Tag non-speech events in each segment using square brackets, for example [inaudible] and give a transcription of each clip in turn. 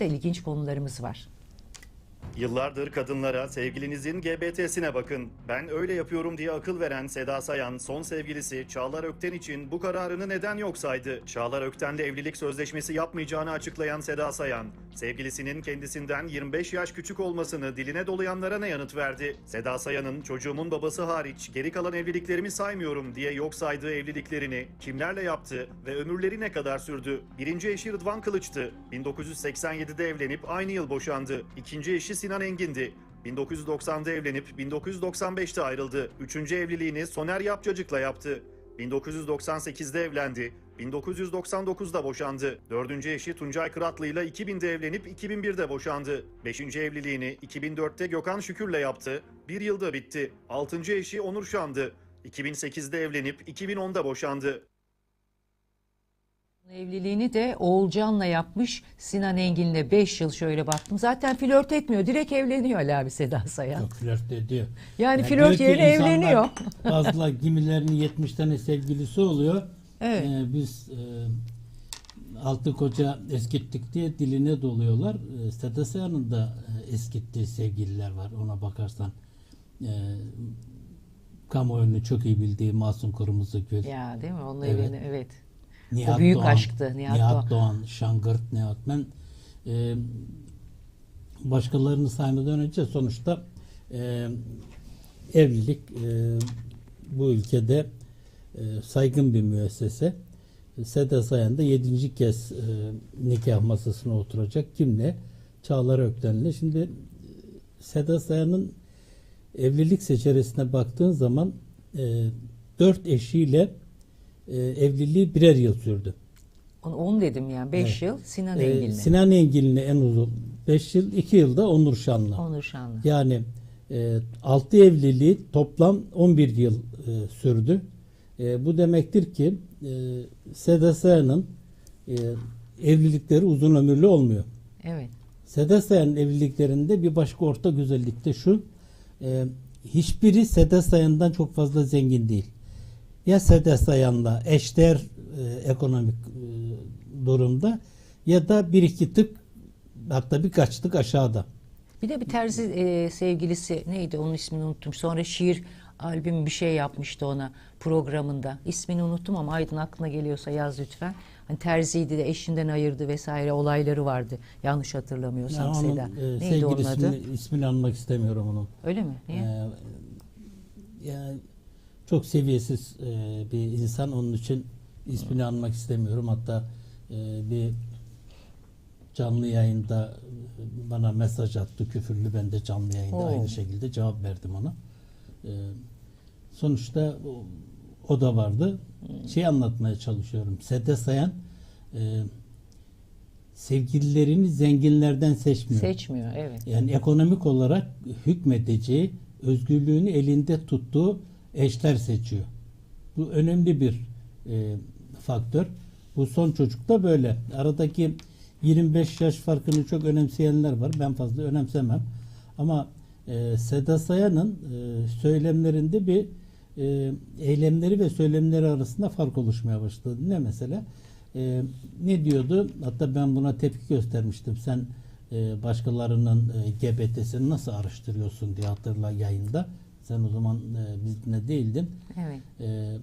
de ilginç konularımız var. Yıllardır kadınlara sevgilinizin GBT'sine bakın. Ben öyle yapıyorum diye akıl veren Seda Sayan, son sevgilisi Çağlar Ökten için bu kararını neden yok saydı? Çağlar Ökten'le evlilik sözleşmesi yapmayacağını açıklayan Seda Sayan, sevgilisinin kendisinden 25 yaş küçük olmasını diline dolayanlara ne yanıt verdi? Seda Sayan'ın çocuğumun babası hariç geri kalan evliliklerimi saymıyorum diye yok saydığı evliliklerini kimlerle yaptı ve ömürleri ne kadar sürdü? Birinci eşi Rıdvan Kılıç'tı. 1987'de evlenip aynı yıl boşandı. İkinci eşi Sinan Engin'di. 1990'da evlenip 1995'te ayrıldı. Üçüncü evliliğini Soner Yapcacık'la yaptı. 1998'de evlendi. 1999'da boşandı. Dördüncü eşi Tuncay Kıratlı ile 2000'de evlenip 2001'de boşandı. Beşinci evliliğini 2004'te Gökhan Şükür'le yaptı. Bir yılda bitti. Altıncı eşi Onur Şan'dı. 2008'de evlenip 2010'da boşandı. Evliliğini de Oğulcan'la yapmış. Sinan Engin'le 5 yıl şöyle baktım. Zaten flört etmiyor. Direkt evleniyor Ali abi Seda Sayan. Yok flört ediyor. Yani Yani flört yerine evleniyor. Fazla kimilerinin 70 tane sevgilisi oluyor. Evet. Ee, biz e, altı koca eskittik diye diline doluyorlar. E, Seda Sayan'ın da e, eskittiği sevgililer var ona bakarsan. E, kamuoyunu çok iyi bildiği Masum Kırmızıgül. Ya değil mi? Onunla Evet. evleni evet. Nihat O büyük Doğan, aşktı, Nihat Nihat, Doğan. Doğan, Şangırt Nihat. Ben e, başkalarını saymadan önce sonuçta e, evlilik e, bu ülkede e, saygın bir müessese. Seda Sayan da yedinci kez e, nikah masasına oturacak. Kimle? Çağlar Ökten'le. Şimdi Seda Sayan'ın evlilik seçerisine baktığın zaman e, dört eşiyle e, evliliği birer yıl sürdü. Onu, onu dedim yani 5 Evet. yıl Sinan Ee, Engin'le. Sinan Engin'le en uzun 5 yıl, 2 yılda Onur Şan'la. Onur Şanlı. Yani 6 evliliği toplam 11 yıl e, sürdü. E, bu demektir ki e, Seda Sayan'ın e, evlilikleri uzun ömürlü olmuyor. Evet. Seda Sayan'ın evliliklerinde bir başka orta güzellik de şu. e, hiçbiri Seda Sayan'dan çok fazla zengin değil. Ya Seda Sayan'la eşdeğer e, ekonomik e, durumda ya da bir iki tık hatta birkaç tık aşağıda. Bir de bir terzi e, sevgilisi neydi onun ismini unuttum. Sonra şiir albüm bir şey yapmıştı ona programında. İsmini unuttum ama Aydın aklına geliyorsa yaz lütfen. Hani terziydi de eşinden ayırdı vesaire olayları vardı. Yanlış hatırlamıyorsam Yani Seda. e, Neydi onun adı? ismini almak istemiyorum onun. Öyle mi? Niye? Ee, yani çok seviyesiz e, bir insan onun için ismini anmak istemiyorum. Hatta e, bir canlı yayında bana mesaj attı küfürlü ben de canlı yayında Oo. aynı şekilde cevap verdim ona. E, sonuçta o, o da vardı. Şey anlatmaya çalışıyorum. Sede Sayan e, sevgililerini zenginlerden seçmiyor. Seçmiyor evet. Yani ekonomik olarak hükmedeceği, özgürlüğünü elinde tuttuğu eşler seçiyor. Bu önemli bir e, faktör. Bu son çocuk da böyle. Aradaki 25 yaş farkını çok önemseyenler var. Ben fazla önemsemem. Ama e, Seda Sayan'ın e, söylemlerinde bir e, eylemleri ve söylemleri arasında fark oluşmaya başladı. Ne mesela? E, ne diyordu? Hatta ben buna tepki göstermiştim. Sen e, başkalarının e, GBT'sini nasıl araştırıyorsun diye hatırla yayında. Sen o zaman e, bizimle değildin. Evet. E,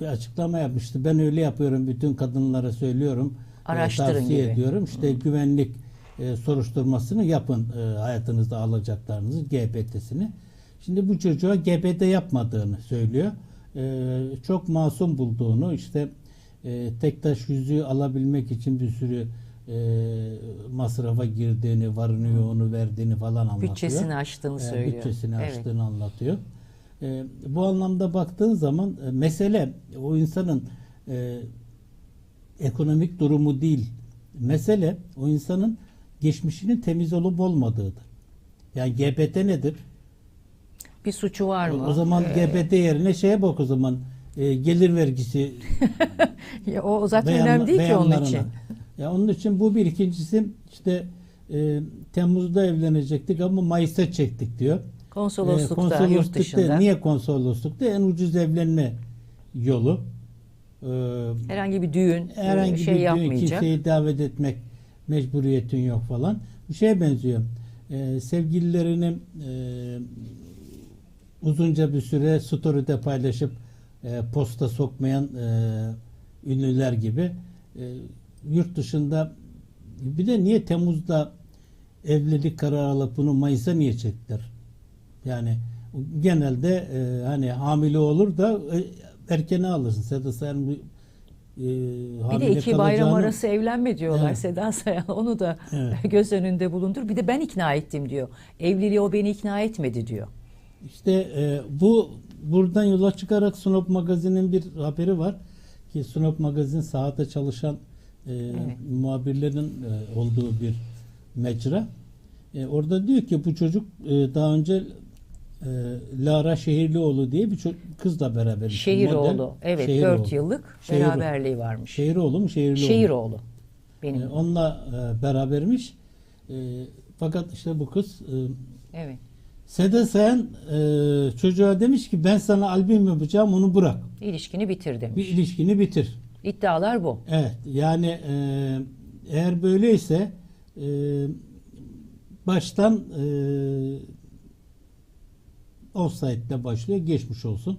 bir açıklama yapmıştı. Ben öyle yapıyorum. Bütün kadınlara söylüyorum. E, Araştırın tavsiye gibi. ediyorum. İşte güvenlik e, soruşturmasını yapın. E, hayatınızda alacaklarınızı GBT'sini. Şimdi bu çocuğa GBT yapmadığını söylüyor. E, çok masum bulduğunu işte e, tek taş yüzüğü alabilmek için bir sürü e, masrafa girdiğini, varını yoğunu verdiğini falan anlatıyor. Bütçesini aştığını E, söylüyor. Bütçesini Evet. aştığını anlatıyor. E, bu anlamda baktığın zaman e, mesele o insanın e, ekonomik durumu değil. Mesele o insanın geçmişinin temiz olup olmadığıdır. Yani GBT nedir? Bir suçu var mı? O zaman Ee, GBT yerine şeye bak o zaman e, gelir vergisi [laughs] ya o zaten beyanla- önemli değil ki onun için. Ya onun için bu bir ikincisi işte e, Temmuz'da evlenecektik ama Mayıs'ta çektik diyor. Konsoloslukta, Ee, yurt dışında. Niye konsoloslukta? En ucuz evlenme yolu. Ee, Herhangi bir düğün herhangi şey bir düğün yapmayacak. kimseyi davet etmek mecburiyetin yok falan. Bu şeye benziyor. E, sevgililerini e, uzunca bir süre story'de paylaşıp e, posta sokmayan e, ünlüler gibi e, yurt dışında bir de niye Temmuz'da evlilik kararı alıp bunu Mayıs'a niye çektiler? Yani genelde e, hani hamile olur da e, erkene alırsın. Seda Sayan bu e, Bir de iki bayram arası evlenme diyorlar Evet. Seda Sayan. Onu da Evet. [laughs] göz önünde bulundur. Bir de ben ikna ettim diyor. Evliliğe o beni ikna etmedi diyor. İşte e, bu buradan yola çıkarak Snop Magazin'in bir haberi var ki Snop Magazin sahada çalışan e, muhabirlerin e, olduğu bir mecra. E, orada diyor ki bu çocuk e, daha önce e, Lara Şehirlioğlu diye bir kızla beraber. Şehiroğlu. Evet Şehiroğlu. 4 yıllık Şehir- beraberliği varmış. Şehiroğlu mu Şehirlioğlu? Şehiroğlu. Benim. E, onunla e, berabermiş. E, fakat işte bu kız e, Evet. Seda Sayan e, çocuğa demiş ki ben sana albüm yapacağım onu bırak. İlişkini bitir demiş. Bir ilişkini bitir. İddialar bu. Evet yani e, eğer böyleyse e, baştan e, offside'le başlıyor. Geçmiş olsun.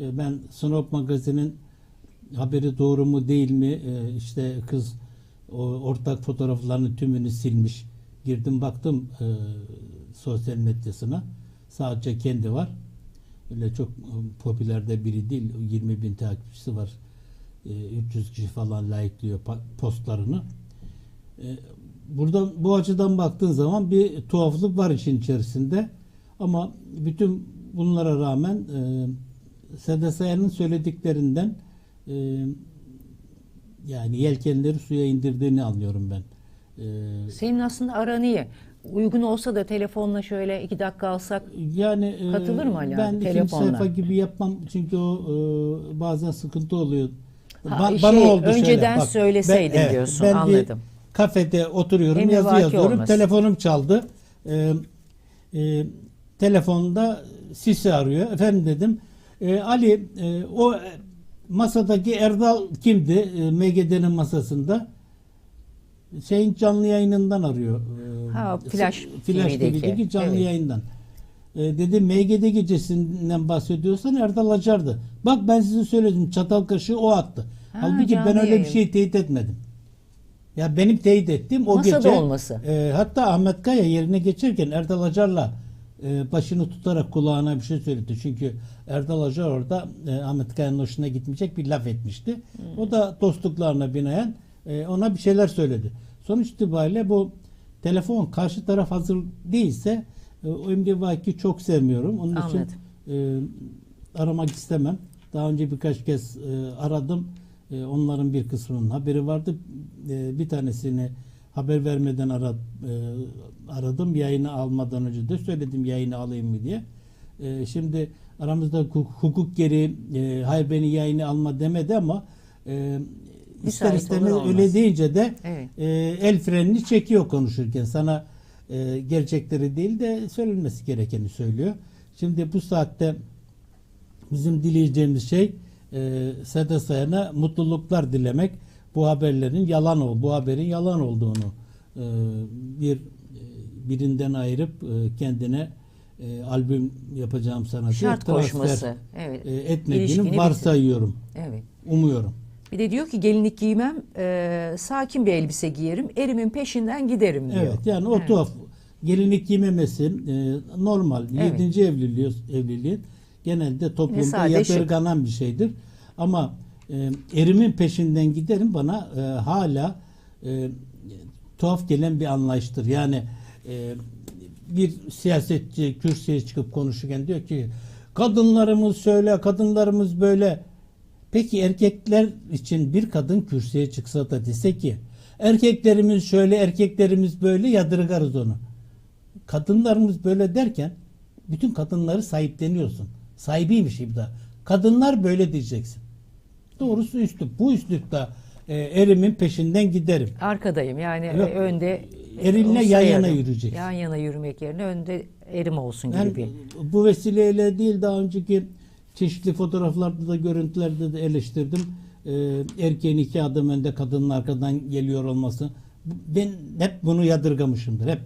E, ben Snop Magazin'in haberi doğru mu değil mi e, işte kız o ortak fotoğraflarını tümünü silmiş. Girdim baktım e, sosyal medyasına. Sadece kendi var. Öyle çok e, popüler de biri değil. 20 bin takipçisi var. E, 300 kişi falan like'lıyor postlarını. E, Buradan bu açıdan baktığın zaman bir tuhaflık var işin içerisinde. Ama bütün bunlara rağmen e, Sayan'ın söylediklerinden e, yani yelkenleri suya indirdiğini anlıyorum ben. E, Senin aslında aran iyi. Uygun olsa da telefonla şöyle iki dakika alsak Yani e, Katılır mı Ali Ben ikinci telefonla? sayfa gibi yapmam çünkü o e, bazen sıkıntı oluyor. Ba- şey, önceden söyleseydin diyorsun, ben anladım. Bir kafede oturuyorum, Emri yazı yazıyorum. olmasın. Telefonum çaldı. E, e, telefonda Sisi arıyor. Efendim dedim. E, Ali e, o masadaki Erdal kimdi? E, MGD'nin masasında. Şeyin canlı yayınından arıyor. E, Ha, Flash Flash TV'deki. TV'deki canlı Evet. yayından. E, dedi MGD gecesinden bahsediyorsan Erdal Acar'dı. Bak ben size söyledim çatal kaşığı o attı. Ha, Halbuki ben öyle yayın. bir şey teyit etmedim. Ya benim teyit ettiğim o Masada gece olması. e, hatta Ahmet Kaya yerine geçerken Erdal Acar'la e, başını tutarak kulağına bir şey söyledi. Çünkü Erdal Acar orada e, Ahmet Kaya'nın hoşuna gitmeyecek bir laf etmişti. O da dostluklarına binaen e, ona bir şeyler söyledi. Sonuç itibariyle bu telefon karşı taraf hazır değilse e, o emrivaki çok sevmiyorum. Onun Anladım. için e, aramak istemem. Daha önce birkaç kez e, aradım. E, onların bir kısmının haberi vardı. E, bir tanesini haber vermeden ara, e, aradım. Yayını almadan önce de söyledim yayını alayım mı diye. E, şimdi aramızda hukuk, hukuk geri e, hayır beni yayını alma demedi ama e, ister istemez öyle deyince de Evet. e, el frenini çekiyor konuşurken. Sana e, gerçekleri değil de söylenmesi gerekeni söylüyor. Şimdi bu saatte bizim dileyeceğimiz şey e, Seda Sayan'a mutluluklar dilemek. Bu haberlerin yalan ol, bu haberin yalan olduğunu e, bir e, birinden ayırıp e, kendine e, albüm yapacağım sana diye şart koşması. Evet. e, etmediğini varsayıyorum. Evet. Umuyorum. Bir de diyor ki gelinlik giymem, e, sakin bir elbise giyerim, erimin peşinden giderim diyor. Evet yani o Evet. tuhaf gelinlik giymemesi e, normal. Evet. Yedinci evliliği, evliliğin genelde toplumda şık. yadırganan bir şeydir. Ama e, erimin peşinden giderim bana e, hala e, tuhaf gelen bir anlayıştır. Yani e, bir siyasetçi kürsüye çıkıp konuşurken diyor ki kadınlarımız şöyle, kadınlarımız böyle. Peki erkekler için bir kadın kürsüye çıksa da dese ki erkeklerimiz şöyle, erkeklerimiz böyle yadırgarız onu. Kadınlarımız böyle derken bütün kadınları sahipleniyorsun. Sahibiymiş gibi de. Kadınlar böyle diyeceksin. Doğrusu üslup. Bu üslupta e, erimin peşinden giderim. Arkadayım yani Yok, e, önde erinle yan yana yürüyeceksin. Yan yana yürümek yerine önde erim olsun gibi Yani bir. bu vesileyle değil daha önceki çeşitli fotoğraflarda da görüntülerde de eleştirdim. Ee, erkeğin iki adım önde kadının arkadan geliyor olması. Ben hep bunu yadırgamışımdır. Hep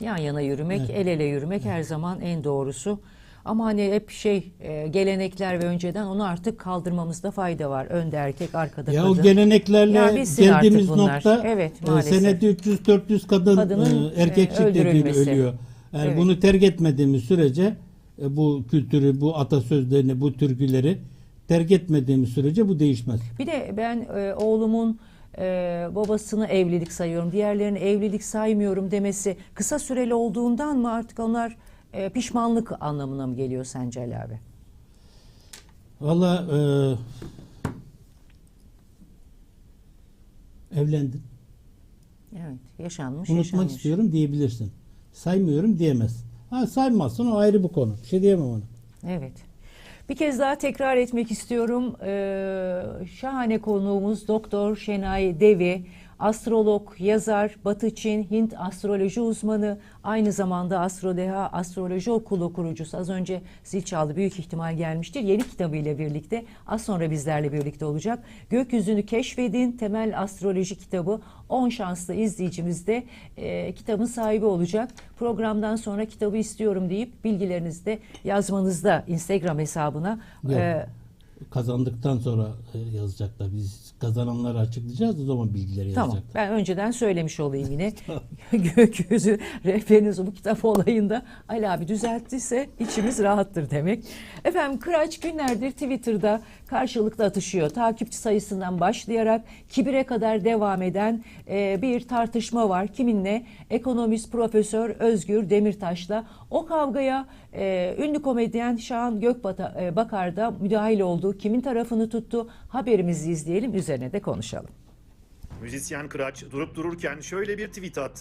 Yan yana yürümek, el ele yürümek her zaman en doğrusu. Ama hani hep şey e, gelenekler ve önceden onu artık kaldırmamızda fayda var. Önde erkek, arkada Ya kadın. o geleneklerle Ya geldiğimiz nokta Evet, e, senede 300-400 kadın Kadının, e, erkek e, şiddetiyle ölüyor. Yani Evet. bunu terk etmediğimiz sürece e, bu kültürü, bu atasözlerini, bu türküleri terk etmediğimiz sürece bu değişmez. Bir de ben e, oğlumun e, babasını evlilik sayıyorum, diğerlerini evlilik saymıyorum demesi kısa süreli olduğundan mı artık onlar e, pişmanlık anlamına mı geliyor sence Ali abi? Valla e, evlendim. Evet, yaşanmış, Unutmak yaşanmış. istiyorum diyebilirsin. Saymıyorum diyemez. Ha saymazsın o ayrı bir konu. Bir şey diyemem ona. Evet. Bir kez daha tekrar etmek istiyorum. Ee, şahane konuğumuz Doktor Şenay Devi, astrolog, yazar, Batı Çin, Hint astroloji uzmanı, aynı zamanda Astrodeha Astroloji Okulu kurucusu. Az önce zil çaldı büyük ihtimal gelmiştir. Yeni kitabıyla birlikte az sonra bizlerle birlikte olacak. Gökyüzünü keşfedin temel astroloji kitabı 10 şanslı izleyicimiz de e, kitabın sahibi olacak. Programdan sonra kitabı istiyorum deyip bilgilerinizi de yazmanızda Instagram hesabına. Yok. e, Kazandıktan sonra e, yazacaklar. Biz kazananları açıklayacağız o zaman bilgileri Tamam. yazacaklar. Ben önceden söylemiş olayım yine. [laughs] [laughs] Gökyüzü rehberiniz bu kitap olayında Ali abi düzelttiyse içimiz rahattır demek. Efendim Kıraç günlerdir Twitter'da karşılıklı atışıyor. Takipçi sayısından başlayarak kibire kadar devam eden e, bir tartışma var. Kiminle? Ekonomist Profesör Özgür Demirtaş'la. O kavgaya e, ünlü komedyen Şahan Gökbakar da müdahil oldu. Kimin tarafını tuttu? Haberimizi izleyelim. Üzerine de konuşalım. Müzisyen Kıraç durup dururken şöyle bir tweet attı.